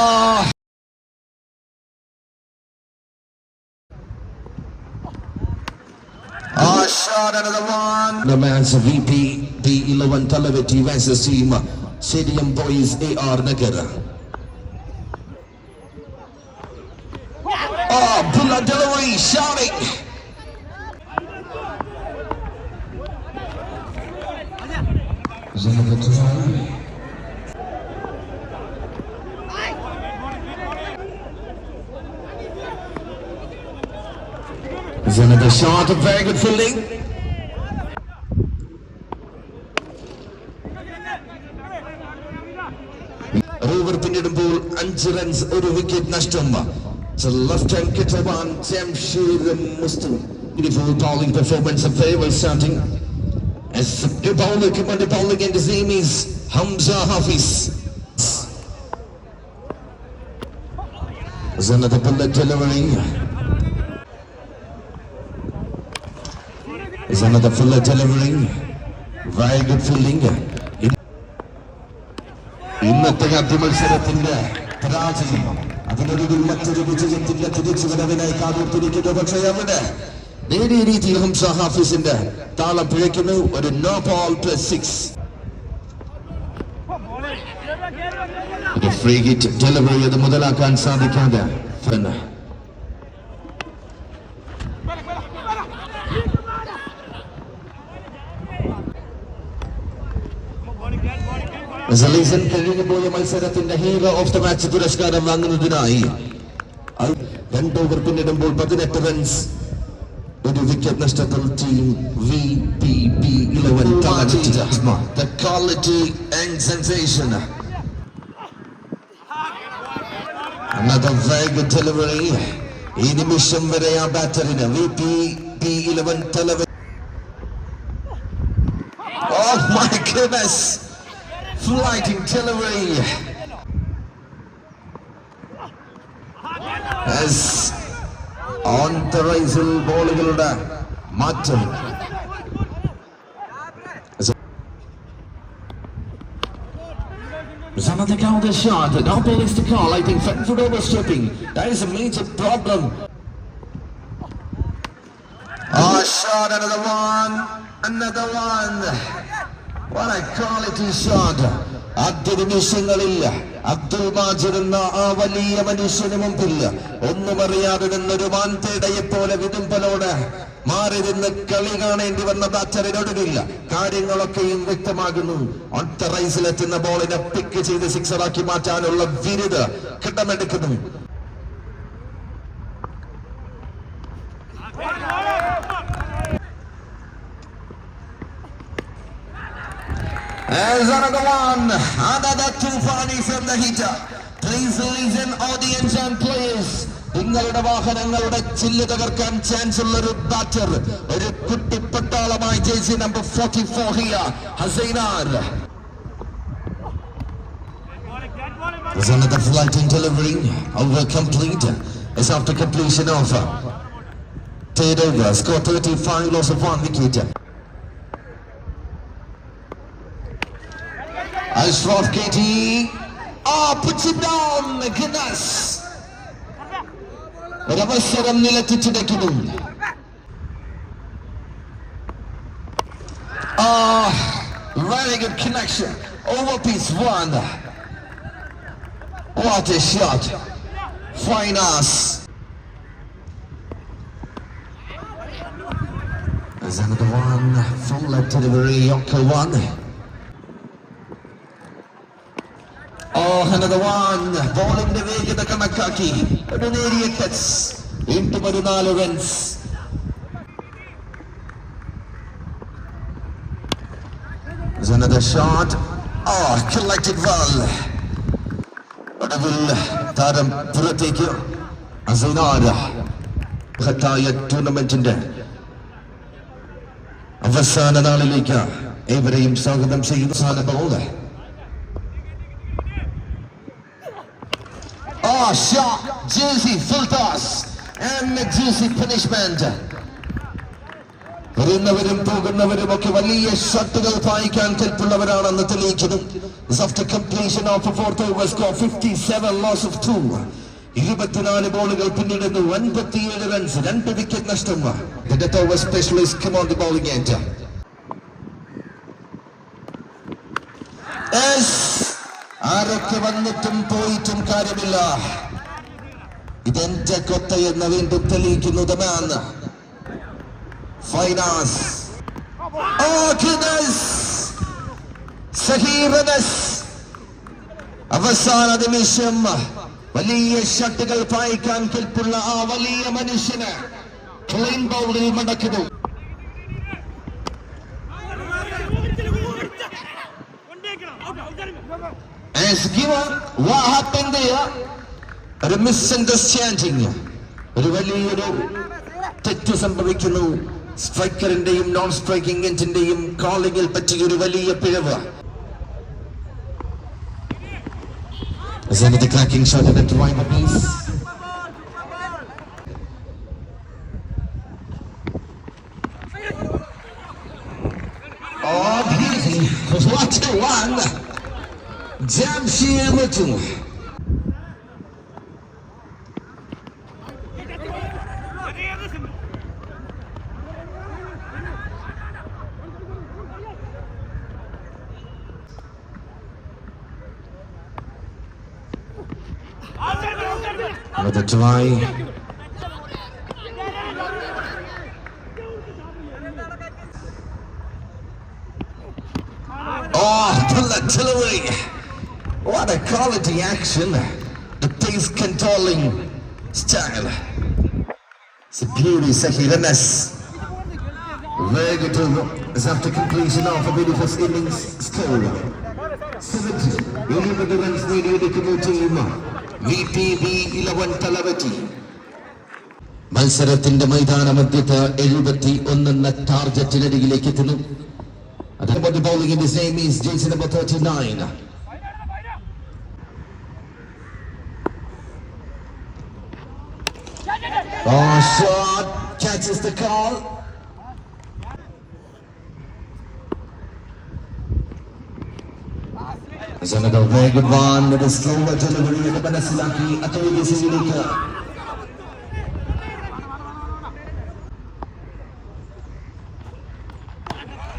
Ah. Ah, shot another one. The man's VP, D11 Talaveti versus team Stadium Boys AR Nagar. Oh, bullet delivery, shouting. There's another shot, a very good fielding. Over പിന്നിടുമ്പോൾ അഞ്ച് runs ഒരു wicket നഷ്ടം left hand കിട്ടവാൻ Jamsheer Musthu Beautiful bowling performance of Fairwell starting as the bowler command the bowling and his name is Hamza Hafiz. There's another bullet delivery. There's another fuller delivering. Very good fielding. ഇന്നത്തെ ആദ്യ മത്സരത്തിന്റെ പരാജയം. അതിനൊരു മറ്റൊരു വിജയത്തിന്റെ തിരിച്ചുവരവിനായി കാതോർത്തിരിക്കുന്നു. പക്ഷേ അവിടെ നേരിയ രീതിയിൽ ഹംസ ഹാഫിസിന്റെ താളം പിഴയ്ക്കുന്നു. ഒരു no ball plus six free hit delivery അത് മുതലാക്കാൻ സാധിക്കാതെ സലീസൻ കഴിഞ്ഞു പോയ മത്സരത്തിന്റെ ഹീറോ ഓഫ് ദ മാച്ച് പുരസ്കാരം വാങ്ങുന്നതിനായി അത് രണ്ട് ഓവർ പിന്നിടുമ്പോൾ പതിനെട്ട് റൺസ് ഒരു വിക്കറ്റ് നഷ്ടത്തിൽ team V P P eleven the quality and sensation Another very good delivery. ഈ നിമിഷം വരെ ആ ബാറ്ററിന് V P P eleven television. Oh my goodness! Flighting delivery. As on the റൈസിൽ ബോളുകളുടെ മാറ്റം Another counter shot. Now ball is to call. I think Frankfurt overstepping. That is a major problem. Oh, shot. Another one. Another one. ആദ്യ നിമിഷങ്ങളിൽ അബ്ദുൽ മാജിർ എന്ന ആ വലിയ മനുഷ്യന് മുമ്പിൽ ഒന്നും അറിയാതെ നിന്നൊരു മാൻതേടയെ പോലെ വിതുമ്പലോട് മാറി നിന്ന് കളി കാണേണ്ടി വന്ന ബാറ്ററിനൊടുവിൽ കാര്യങ്ങളൊക്കെയും വ്യക്തമാകുന്നു. അടുത്ത റൈസിലെത്തുന്ന ബോളിനെ പിക്ക് ചെയ്ത് സിക്സറാക്കി മാറ്റാനുള്ള വിരുദ് കിട്ടമെടുക്കുന്നു. There's another one. Another Tufani from the heater. Please listen audience and players. നിങ്ങളുടെ വാഹനങ്ങളുടെ ചില്ല് തകർക്കാൻ ചാൻസ് ഉള്ള ഒരു ബാറ്റർ ഒരു കുട്ടി പട്ടാളമായി ജേഴ്സി നമ്പർ ഫോർട്ടി ഫോർ ഹിയ Hasainar There's another flight in delivery over complete as after completion of third over score 35 loss of one wicket Ashraf KT. Ah, puts it down. Goodness. ഒരവസരം നിലത്തിച്ചിടയ്ക്കുന്നു Ah, very good connection. Over piece one. What a shot. Fine ass. There's another one. Full left delivery. Yonko one. Another one. ബോളിന്റെ വേഗത കണക്കാക്കി ഒരു നേരിയ touch വീണ്ടും ഒരു നാല് runs There's another shot. Oh, collected well. ഒടുവിൽ താരം പുറത്തേക്ക് ഖത്തായ ടൂർണമെന്റിന്റെ അവസാന നാളിലേക്ക് ഏവരെയും സ്വാഗതം ചെയ്യുന്ന സാധന shot, juicy full toss, and a juicy punishment. വരുന്നവരും പോകുന്നവരും ഒക്കെ വലിയ ഷട്ടുകൾ പായിക്കാൻ കെൽപ്പുള്ളവരാണെന്ന് തെളിയിക്കുന്നു After completion of a fourth over score 57 loss of 2 ഇരുപത്തിനാല് ബോളുകൾ പിന്നിടുന്നു അൻപത്തിയേഴ് റൺസ് രണ്ട് വിക്കറ്റ് നഷ്ടം The death over specialist come on the bowling end. Yes! ആരൊക്കെ വന്നിട്ടും പോയിട്ടും കാര്യമില്ല. ഇതെന്റെ കൊത്തയെന്ന് വീണ്ടും തെളിയിക്കുന്നു goodness! സഹീറനസ് അവസാന നിമിഷം വലിയ ഷട്ടുകൾ പായിക്കാൻ കെൽപ്പുള്ള ആ വലിയ മനുഷ്യന് ക്ലീൻ ബൗളിൽ മടക്കുന്നു. As given, what happened there? ഒരു മിസ്അണ്ടർസ്റ്റാൻഡിങ് ഒരു വലിയൊരു തെറ്റ് സംഭവിക്കുന്നു സ്ട്രൈക്കറിന്റെയും നോൺ സ്ട്രൈക്കിംഗ് എൻഡിന്റെയും കോളിംഗിൽ പറ്റിയ ഒരു വലിയ പിഴവ് Is another cracking shot at the right piece? Oh, beauty! What a one! Jamshir'e Cuma. with a try. Oh, pull. What a quality action. The pace controlling style. It's a beauty, it's a hiddenness. Very good to is after completion of a beautiful innings score. 70. എഴുപത് runs നേടിയെടുക്കുന്നു team V P B eleven തലവറ്റി മത്സരത്തിന്റെ മൈതാന മധ്യത്ത് എഴുപത്തി ഒന്നെന്ന ടാർജറ്റിനരികിലേക്ക് എത്തുന്നു bowling in his name is jersey number 39 Oh, shot catches the call. It's another very good one with a slower delivery at the Banasilaki Atoyi Sisinika.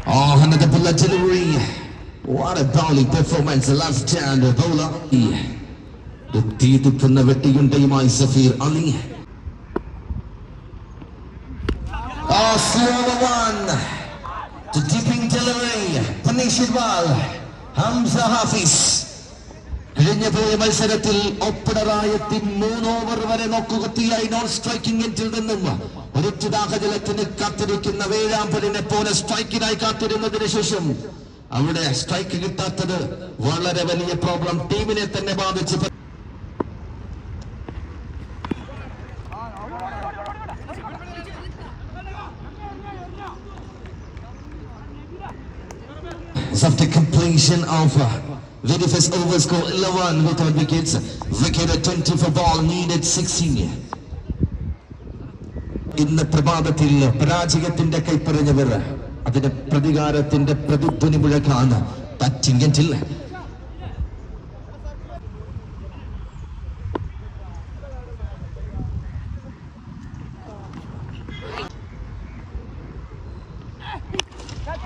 Oh, another bullet delivery. What a bowling performance, left-hand bowler. The Titupunna Vettigundaiyumai Safir Ali. Punish Hamza Hafiz. Hamza പോയ മത്സരത്തിൽ ഒപ്പിടറായത്തിൻ മൂന്നോവർ വരെ നോക്കുകത്തിയായി non striking നിന്നും. ഒരൊറ്റ ദാഹജലത്തിന് കാത്തിരിക്കുന്ന വേഴാമ്പലിനെ പോലെ സ്ട്രൈക്കിനായി കാത്തിരുന്നതിന് ശേഷം അവിടെ strike കിട്ടാത്തത് വളരെ വലിയ പ്രോബ്ലം ടീമിനെ തന്നെ ബാധിച്ച് It's after completion of uh, very first over score 11 without wickets. Wicket at 20 for ball, needed 16. ഇന്ന് പ്രഭാതത്തിൽ പരാജയത്തിന്റെ കൈപ്പറിഞ്ഞവർ അതിന്റെ പ്രതികാരത്തിന്റെ പ്രതിധ്വനി മുഴക്കാണ് ടച്ചിങ്ങറ്റിൽ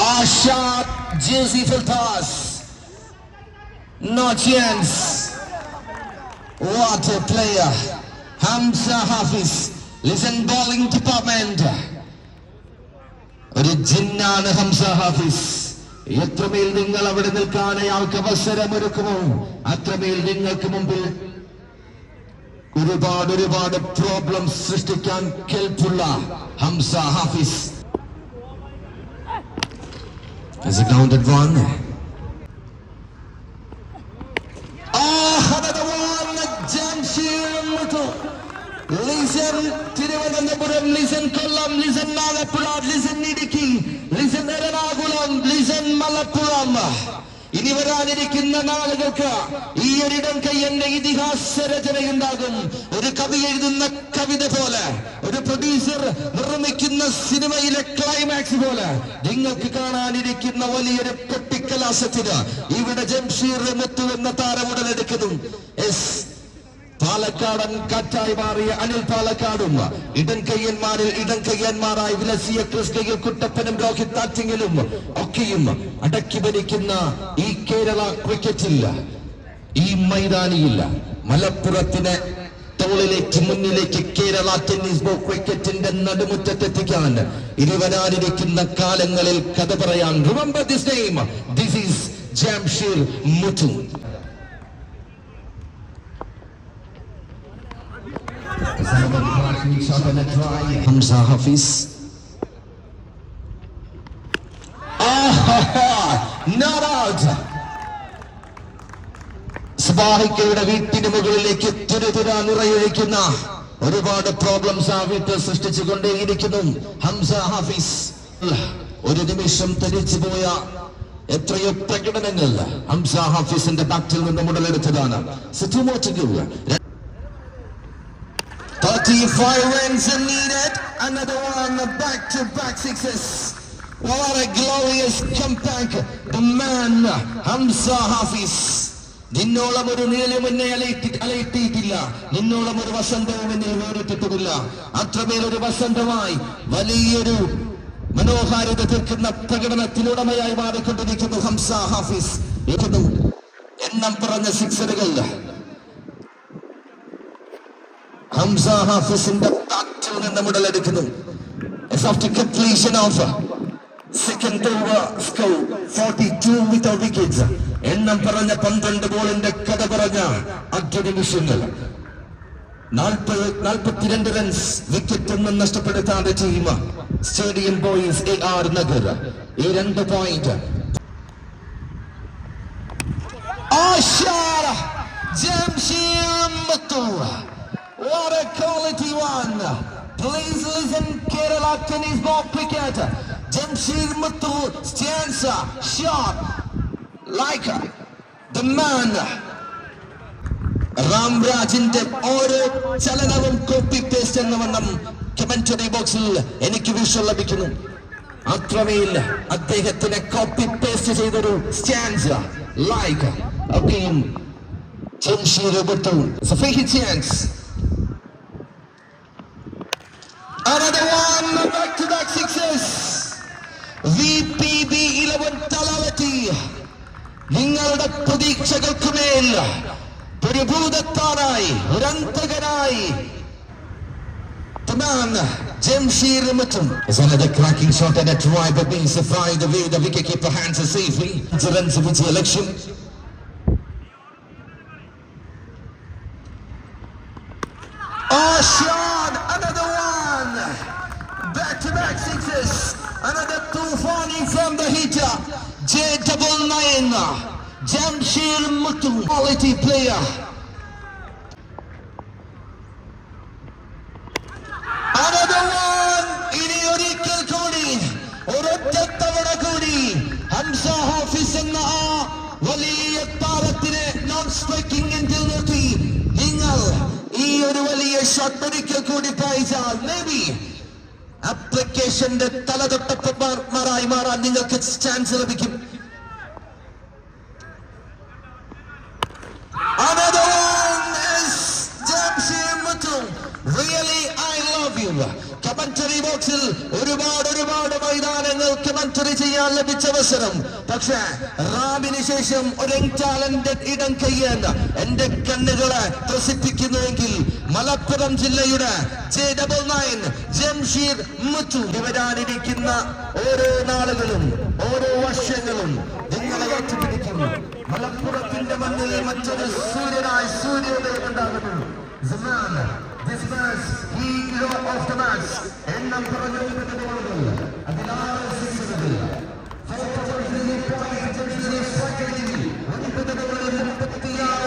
A shot, Filters. No chance. What a player. Hamza Hafiz. Listen bowling department. ഒരു ജിന്നാണ് ഹംസ ഹാഫിസ് എത്രമേൽ നിങ്ങൾ അവിടെ നിൽക്കാൻ അയാൾക്ക് അവസരമൊരുക്കുമോ അത്രമേൽ നിങ്ങൾക്ക് മുമ്പിൽ ഒരുപാട് ഒരുപാട് പ്രോബ്ലം സൃഷ്ടിക്കാൻ കേൾപ്പുള്ള Hamza Hafiz Is it counted one? Ah, another one! Jamshir Mutu. Listen, Tiruvananthapuram, listen Kollam, listen Nalappuzha, listen Idukki, ഇനി വരാനിരിക്കുന്ന നാളുകൾക്ക് ഈ ഒരിടം കയ്യന്റെ ഇതിഹാസ രചനയുണ്ടാകും. ഒരു കവി എഴുതുന്ന കവിത പോലെ ഒരു പ്രൊഡ്യൂസർ നിർമ്മിക്കുന്ന സിനിമയിലെ ക്ലൈമാക്സ് പോലെ നിങ്ങൾക്ക് കാണാനിരിക്കുന്ന വലിയൊരു പൊട്ടിക്കലാസത്തിന് ഇവിടെ ജംഷീർ മുത്തു എന്ന താരം ഉടലെടുക്കുന്നു. എസ് പാലക്കാടൻ കാറ്റായി മാറിയ അനിൽ പാലക്കാടും ഇടൻ കയ്യന്മാരിൽ ഇടൻ കയ്യന്മാരായി വിലസിയ ക്രിസ്കയിൽ കുട്ടപ്പനും രോഹിത് താറ്റിങ്ങിലും ഒക്കെയും അടക്കി ഭരിക്കുന്ന ഈ കേരള ക്രിക്കറ്റിൽ ഈ മൈതാനിയിൽ മലപ്പുറത്തിന് തോളിലേക്ക് മുന്നിലേക്ക് കേരള ടെന്നീസ് ബോൾ ക്രിക്കറ്റിന്റെ നടുമുറ്റത്തെത്തിക്കാൻ ഇരുവരാനിരിക്കുന്ന കാലങ്ങളിൽ കഥ പറയാൻ remember this name this is Jamsheer Muthu Not out. സ്ബാഹിക്കയുടെ വീട്ടിന് മുകളിലേക്ക് തുരുതുര നിറയൊഴിക്കുന്ന ഒരുപാട് പ്രോബ്ലംസ് ആ വീട്ടിൽ സൃഷ്ടിച്ചുകൊണ്ടേയിരിക്കുന്നു ഹംസ ഹാഫിസ്. ഒരു നിമിഷം തരിച്ചു പോയ എത്രയോ പ്രകടനങ്ങൾ ഹംസ ഹാഫിസിന്റെ ബാറ്റിൽ നിന്ന് ഉടലെടുത്തതാണ് So 35 wins are needed. Another one back to back sixes. What a glorious comeback. The man, Hamza Hafiz. നിന്നോളം ഒരു നിഴലും എന്നെ അലയിട്ടി അലയിട്ടിയിട്ടില്ല നിന്നോളം ഒരു വസന്തവും എന്നെ വേറിട്ടിട്ടുമില്ല അത്രമേൽ ഒരു വസന്തമായി വലിയൊരു മനോഹാരിത തീർക്കുന്ന പ്രകടനത്തിലുടമയായി മാറിക്കൊണ്ടിരിക്കുന്നു ഹംസ ഹാഫിസ്. എണ്ണം പറഞ്ഞ സിക്സറുകൾ ഹംസ ഹാഫിസിന്റെ ബാറ്റിൽ നിന്ന് മുടലെടുക്കുന്നു after completion of second over score 42 without wickets. എണ്ണം പറഞ്ഞ പന്ത്രണ്ട് ബോളിന്റെ കഥ പറഞ്ഞ അഞ്ച് നിമിഷങ്ങൾ. നാൽപ്പത് നാൽപ്പത്തിരണ്ട് റൺസ് വിക്കറ്റ് ഒന്നും നഷ്ടപ്പെടുത്താതെ team stadium boys A R Nagar ഈ രണ്ട് point Jamsheer Muthur What a quality one! Please listen, Kerala tennis ball cricket. Jamshir Muthu stands sharp like the man. രാംരാജിന്റെ ഓരോ ചലനവും കോപ്പി പേസ്റ്റ് എന്ന വണ്ണം കമന്ററി ബോക്സിൽ എനിക്ക് വിഷ്വൽ ലഭിക്കുന്നു അത്രമേൽ അദ്ദേഹത്തിനെ കോപ്പി പേസ്റ്റ് ചെയ്തൊരു സ്റ്റാൻസ് ലൈക്ക് ഒക്കെയും Jamsheer chance Another one, back to back sixes. VPB 11 തലവറ്റി നിങ്ങളുടെ പ്രതീക്ഷകൾക്ക് മേൽ പരിഭൂതത്താനായി ഒരന്തകനായി The man, Jamshir Mutum. It's another cracking shot and a try, but being surprised the way the wicketkeeper hands it safely. It's a runs of the election. Nine. Jamshir Mutu, quality player. Another one. കൂടി ഒരൊറ്റ കൂടി ഹംസ ഹാഫിസ് എന്ന ആ വലിയ striking എൻഡിൽ നിർത്തി നിങ്ങൾ ഈ ഒരു വലിയ ഷോട്ട് ഒരിക്കൽ കൂടി പായിച്ചാൽ മേ ബി ആപ്ലിക്കേഷന്റെ തലതൊട്ടപ്പന്മാരായി മാറാൻ നിങ്ങൾക്ക് ചാൻസ് ലഭിക്കും Another one is Jamshir Mutu. Really, I love commentary ബോക്സിൽ ഒരുപാട് ഒരുപാട് മൈതാനങ്ങൾ കമന്ററി ചെയ്യാൻ ലഭിച്ച അവസരം. പക്ഷേ റാമിന് ശേഷം ഒരു എന്റെ ഇടം കയ്യാൻ എന്റെ കണ്ണുകളെ ത്രസിപ്പിക്കുന്നുവെങ്കിൽ മലപ്പുറം ജില്ലയുടെ J double nine Jamsheer Muthu. വരാനിരിക്കുന്ന ഓരോ നാളുകളും ഓരോ വർഷങ്ങളും നിങ്ങളെ ഏറ്റുപിടിക്കുന്നു. മലപ്പുറത്തിന്റെ മണ്ണിൽ മറ്റൊരു സൂര്യനായി സൂര്യോദയം ഉണ്ടാകുന്നു. എണ്ണം പറഞ്ഞു കൊടുക്കുന്നതുകൊണ്ട് അതിലാറ് സിക്സുകളിൽ ഫോർ പോയിന്റ് ത്രീ പോയിന്റ് ഒരു മുപ്പത്തിയാറ്